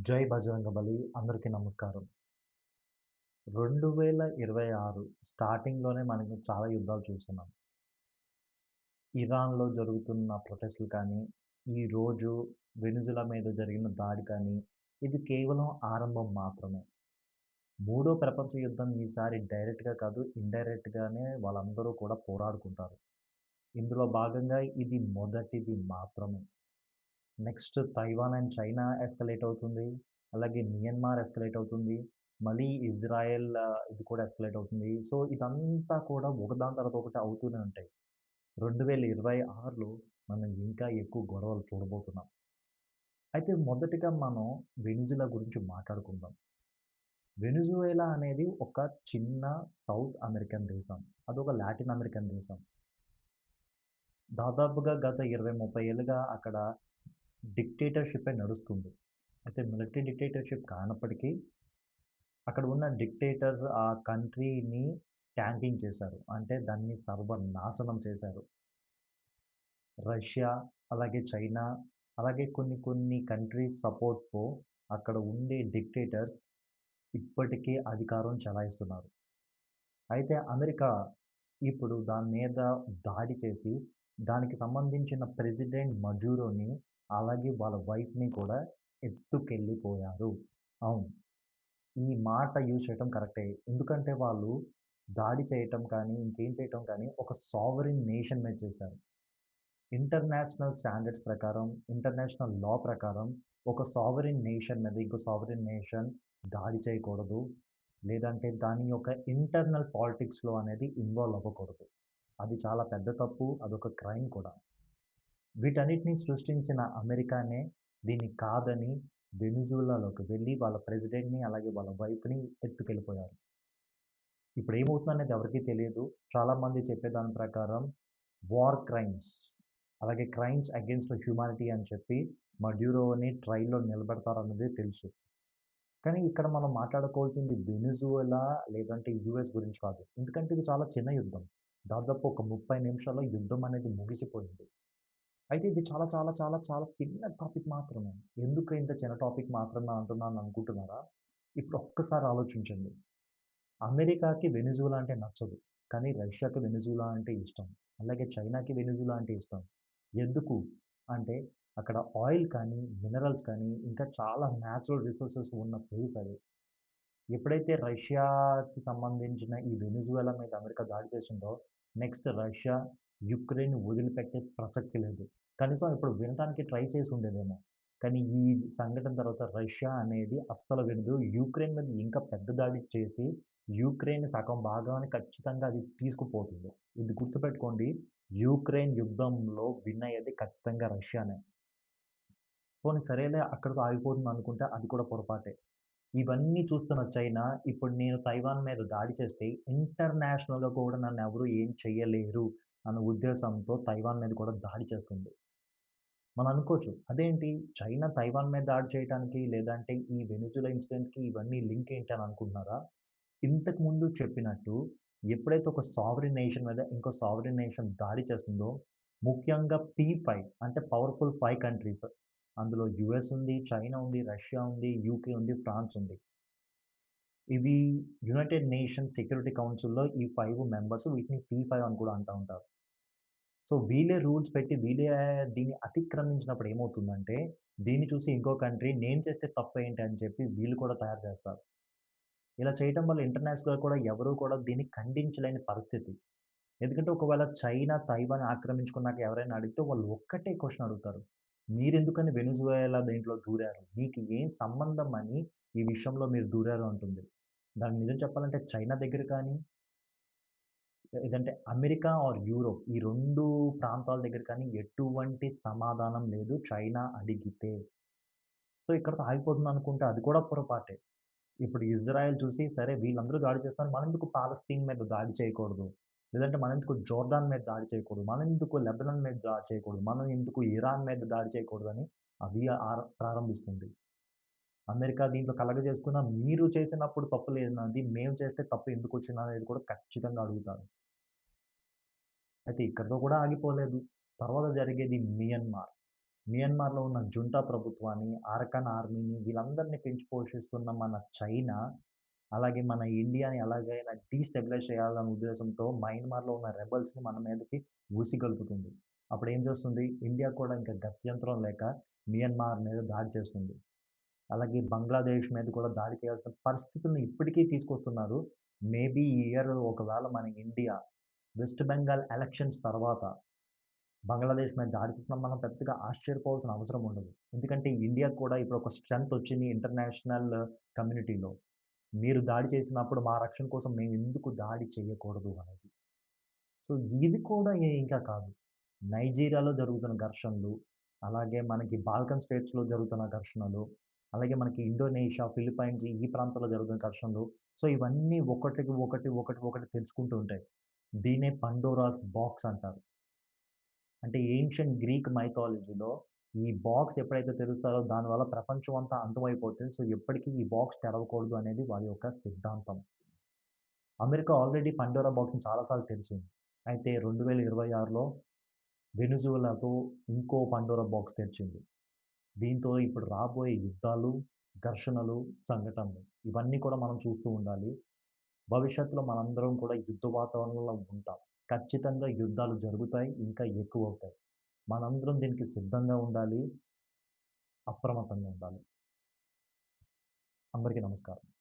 జై బజరంగబలి అందరికీ నమస్కారం. 2026 స్టార్టింగ్‌లోనే మనకి చాలా యుద్ధాలు చూస్తున్నాం. ఇరాన్‌లో జరుగుతున్న ప్రొటెస్ట్‌లు కానీ, ఈరోజు వెనుజుల మీద జరిగిన దాడి కానీ, ఇది కేవలం ఆరంభం మాత్రమే. మూడో ప్రపంచ యుద్ధం ఈసారి డైరెక్ట్‌గా కాదు, ఇండైరెక్ట్‌గానే వాళ్ళందరూ కూడా పోరాడుకుంటారు. ఇందులో భాగంగా ఇది మొదటిది మాత్రమే. Next Taiwan and China escalate అవుతుంది. అలాగే మియన్మార్ ఎస్కలేట్ అవుతుంది. మళ్ళీ ఇజ్రాయెల్ ఇది కూడా ఎస్కలేట్ అవుతుంది. సో, ఇదంతా కూడా ఒకదాని తర్వాత ఒకటి అవుతూనే ఉంటాయి. 2026లో మనం ఇంకా ఎక్కువ గొడవలు చూడబోతున్నాం. అయితే మొదటిగా మనం వెనిజులా గురించి మాట్లాడుకుందాం. వెనిజువేలా అనేది ఒక చిన్న సౌత్ అమెరికన్ దేశం. అదొక లాటిన్ అమెరికన్ దేశం. దాదాపుగా గత ఇరవై ముప్పై ఏళ్ళుగా అక్కడ డిక్టేటర్షిపే నడుస్తుంది. అయితే మిలిటరీ డిక్టేటర్‌షిప్ కానప్పటికీ, అక్కడ ఉన్న డిక్టేటర్స్ ఆ కంట్రీని ట్యాంకింగ్ చేశారు. అంటే దాన్ని సర్వనాశనం చేశారు. రష్యా, అలాగే చైనా, అలాగే కొన్ని కొన్ని కంట్రీస్ సపోర్ట్‌తో అక్కడ ఉండే డిక్టేటర్స్ ఇప్పటికీ అధికారం చెలాయిస్తున్నారు. అయితే అమెరికా ఇప్పుడు దాని మీద దాడి చేసి, దానికి సంబంధించిన ప్రెసిడెంట్ మజూరోని, అలాగే వాళ్ళ వైఫ్‌ని కూడా ఎత్తుకెళ్ళిపోయారు. అవును. ఈ మాట యూజ్ చేయటం కరెక్టే. ఎందుకంటే వాళ్ళు దాడి చేయటం కానీ, ఇంకేం చేయటం కానీ ఒక సావరిన్ నేషన్ మీద చేశారు. ఇంటర్నేషనల్ స్టాండర్డ్స్ ప్రకారం, ఇంటర్నేషనల్ లా ప్రకారం ఒక సావరిన్ నేషన్ మీద ఇంకో సావరిన్ నేషన్ దాడి చేయకూడదు. లేదంటే దాని యొక్క ఇంటర్నల్ పాలిటిక్స్‌లో అనేది ఇన్వాల్వ్ అవ్వకూడదు. అది చాలా పెద్ద తప్పు. అదొక క్రైమ్ కూడా. వీటన్నిటిని సృష్టించిన అమెరికానే దీన్ని కాదని వెనిజులాలోకి వెళ్ళి వాళ్ళ ప్రెసిడెంట్‌ని, అలాగే వాళ్ళ వైఫ్‌ని ఎత్తుకెళ్ళిపోయారు. ఇప్పుడు ఏమవుతుందనేది ఎవరికీ తెలియదు. చాలామంది చెప్పే దాని ప్రకారం వార్ క్రైమ్స్, అలాగే క్రైమ్స్ అగెయిన్స్ట్ హ్యూమానిటీ అని చెప్పి మడ్యూరోని ట్రైల్లో నిలబెడతారన్నది తెలుసు. కానీ ఇక్కడ మనం మాట్లాడుకోవాల్సింది వెనిజులా లేదంటే యూఎస్ గురించి కాదు. ఎందుకంటే ఇది చాలా చిన్న యుద్ధం. దాదాపు ఒక 30 నిమిషాల్లో యుద్ధం అనేది ముగిసిపోయింది. అయితే ఇది చాలా చాలా చాలా చాలా చిన్న టాపిక్ మాత్రమే. ఎందుకు ఇంత చిన్న టాపిక్ మాత్రమే అంటున్నాను అనుకుంటున్నారా? ఇప్పుడు ఒక్కసారి ఆలోచించండి. అమెరికాకి వెనుజులా అంటే నచ్చదు. కానీ రష్యాకి వెనుజులా అంటే ఇష్టం. అలాగే చైనాకి వెనుజులా అంటే ఇష్టం. ఎందుకు అంటే అక్కడ ఆయిల్ కానీ, మినరల్స్ కానీ, ఇంకా చాలా న్యాచురల్ రిసోర్సెస్ ఉన్న ప్లేస్ అది. ఎప్పుడైతే రష్యాకి సంబంధించిన ఈ వెనిజువేలా మీద అమెరికా దాడి చేసిందో, నెక్స్ట్ రష్యా, యుక్రెయిన్ వదిలిపెట్టే ప్రసక్తి లేదు. కనీసం ఇప్పుడు వినడానికి ట్రై చేసి ఉండేదేమో. కానీ ఈ సంఘటన తర్వాత రష్యా అనేది అస్సలు వినదు. యుక్రెయిన్ మీద ఇంకా పెద్ద దాడి చేసి, యుక్రెయిన్ సగం భాగాన్ని ఖచ్చితంగా అది తీసుకుపోతుంది. ఇది గుర్తుపెట్టుకోండి. యుక్రెయిన్ యుద్ధంలో విన్ అయ్యేది ఖచ్చితంగా రష్యానే. పోనీ సరేలే అక్కడితో ఆగిపోతుంది అనుకుంటే అది కూడా పొరపాటే. ఇవన్నీ చూస్తున్న చైనా ఇప్పుడు నేను తైవాన్ మీద దాడి చేస్తే ఇంటర్నేషనల్‌గా కూడా నన్ను ఎవరు ఏం చెయ్యలేరు అన్న ఉద్దేశంతో తైవాన్ మీద కూడా దాడి చేస్తుంది. మనం అనుకోవచ్చు. అదేంటి చైనా తైవాన్ మీద దాడి చేయటానికి లేదంటే ఈ వెనుజుల ఇన్సిడెంట్‌కి ఇవన్నీ లింక్ ఏంటి అని అనుకుంటున్నారా? ఇంతకు ముందు చెప్పినట్టు ఎప్పుడైతే ఒక సావరెన్ నేషన్ మీద ఇంకో సావరెన్ నేషన్ దాడి చేస్తుందో, ముఖ్యంగా పీ ఫైవ్ అంటే పవర్‌ఫుల్ ఫైవ్ కంట్రీస్ అందులో యూఎస్ ఉంది, చైనా ఉంది, రష్యా ఉంది, యూకే ఉంది, ఫ్రాన్స్ ఉంది. ఇవి యునైటెడ్ నేషన్స్ సెక్యూరిటీ కౌన్సిల్‌లో ఈ ఫైవ్ మెంబర్స్ వీటిని పి5 అని కూడా అంటూ ఉంటారు. సో, వీళ్ళే రూల్స్ పెట్టి వీళ్ళే దీన్ని అతిక్రమించినప్పుడు ఏమవుతుందంటే, దీన్ని చూసి ఇంకో కంట్రీ నేను చేస్తే తప్పేంటి అని చెప్పి వీళ్ళు కూడా తయారు చేస్తారు. ఇలా చేయటం వల్ల ఇంటర్నేషనల్‌గా కూడా ఎవరు కూడా దీన్ని ఖండించలేని పరిస్థితి. ఎందుకంటే ఒకవేళ చైనా తైవాన్ ఆక్రమించుకున్నాక ఎవరైనా అడిగితే వాళ్ళు ఒక్కటే క్వశ్చన్ అడుగుతారు. మీరెందుకని వెనుజువేలా దీంట్లో దూరారు? మీకు ఏం సంబంధం అని ఈ విషయంలో మీరు దూరారు అంటుంది. దాని నిజం చెప్పాలంటే చైనా దగ్గర కానీ లేదంటే అమెరికా ఆర్ యూరోప్ ఈ రెండు ప్రాంతాల దగ్గర కానీ ఎటువంటి సమాధానం లేదు చైనా అడిగితే. సో, ఇక్కడతో ఆగిపోతుంది అనుకుంటే అది కూడా పొరపాటే. ఇప్పుడు ఇజ్రాయెల్ చూసి సరే వీళ్ళందరూ దాడి చేస్తాను మనం ఎందుకు పాలస్తీన్ మీద దాడి చేయకూడదు? లేదంటే మనం ఎందుకు జోర్డాన్ మీద దాడి చేయకూడదు? మనం ఎందుకు లెబనాన్ మీద దాడి చేయకూడదు? మనం ఎందుకు ఇరాన్ మీద దాడి చేయకూడదని అవి ప్రారంభిస్తుంది. అమెరికా దీంట్లో కలగ చేసుకున్న మీరు చేసినప్పుడు తప్పు లేనిది మేము చేస్తే తప్పు ఎందుకు వచ్చిన అనేది కూడా ఖచ్చితంగా అడుగుతారు. అయితే ఇక్కడితో కూడా ఆగిపోలేదు. తర్వాత జరిగేది మియన్మార్. మియన్మార్‌లో ఉన్న జుంటా ప్రభుత్వాన్ని, ఆర్కన్ ఆర్మీని వీళ్ళందరిని పెంచి పోషిస్తున్న మన చైనా, అలాగే మన ఇండియాని ఎలాగైనా డీస్టెబిలైజ్ చేయాలనే ఉద్దేశంతో మయన్మార్‌లో ఉన్న రెబెల్స్‌ని మన మీదకి ఊసిగలుపుతుంది అప్పుడు ఏం చేస్తుంది? ఇండియా కూడా ఇంకా గత్యంతరం లేక మియన్మార్ మీద దాడి చేస్తుంది. అలాగే బంగ్లాదేశ్ మీద కూడా దాడి చేయాల్సిన పరిస్థితులను ఇప్పటికీ తీసుకొస్తున్నారు. మేబీ ఈ ఇయర్ ఒకవేళ మన ఇండియా వెస్ట్ బెంగాల్ ఎలక్షన్స్ తర్వాత బంగ్లాదేశ్ మీద దాడి చేసినా మనం పెద్దగా ఆశ్చర్యపోవాల్సిన అవసరం ఉండదు. ఎందుకంటే ఇండియా కూడా ఇప్పుడు ఒక స్ట్రెంత్ వచ్చింది ఇంటర్నేషనల్ కమ్యూనిటీలో. మీరు దాడి చేసినప్పుడు మా రక్షణ కోసం మేము ఎందుకు దాడి చేయకూడదు అనేది. సో ఇది కూడా ఏ ఇంకా కాదు. నైజీరియాలో జరుగుతున్న ఘర్షణలు, అలాగే మనకి బాల్కన్ స్టేట్స్‌లో జరుగుతున్న ఘర్షణలు, అలాగే మనకి ఇండోనేషియా, ఫిలిప్పైన్స్ ఈ ప్రాంతాల్లో జరుగుతున్న ఘర్షణలు. సో ఇవన్నీ ఒకటికి ఒకటి, ఒకటి ఒకటి తెలుసుకుంటూ ఉంటాయి. దీనే పండోరాస్ బాక్స్ అంటారు. అంటే ఏన్షియంట్ గ్రీక్ మైథాలజీలో ఈ బాక్స్ ఎప్పుడైతే తెరుస్తారో దానివల్ల ప్రపంచం అంతా అంతమైపోతుంది. సో ఎప్పటికీ ఈ బాక్స్ తెరవకూడదు అనేది వారి యొక్క సిద్ధాంతం. అమెరికా ఆల్రెడీ పండోరా బాక్స్‌ని చాలాసార్లు తెరిచింది. అయితే 2026లో వెనిజువెలాతో ఇంకో పండోరా బాక్స్ తెరిచింది. దీంతో ఇప్పుడు రాబోయే యుద్ధాలు, ఘర్షణలు, సంఘటనలు ఇవన్నీ కూడా మనం చూస్తూ ఉండాలి. భవిష్యత్తులో మనందరం కూడా యుద్ధ వాతావరణంలో ఉంటాం. ఖచ్చితంగా యుద్ధాలు జరుగుతాయి. ఇంకా ఎక్కువ అవుతాయి మనందరం దీనికి సిద్ధంగా ఉండాలి. అప్రమత్తంగా ఉండాలి. అందరికీ నమస్కారం.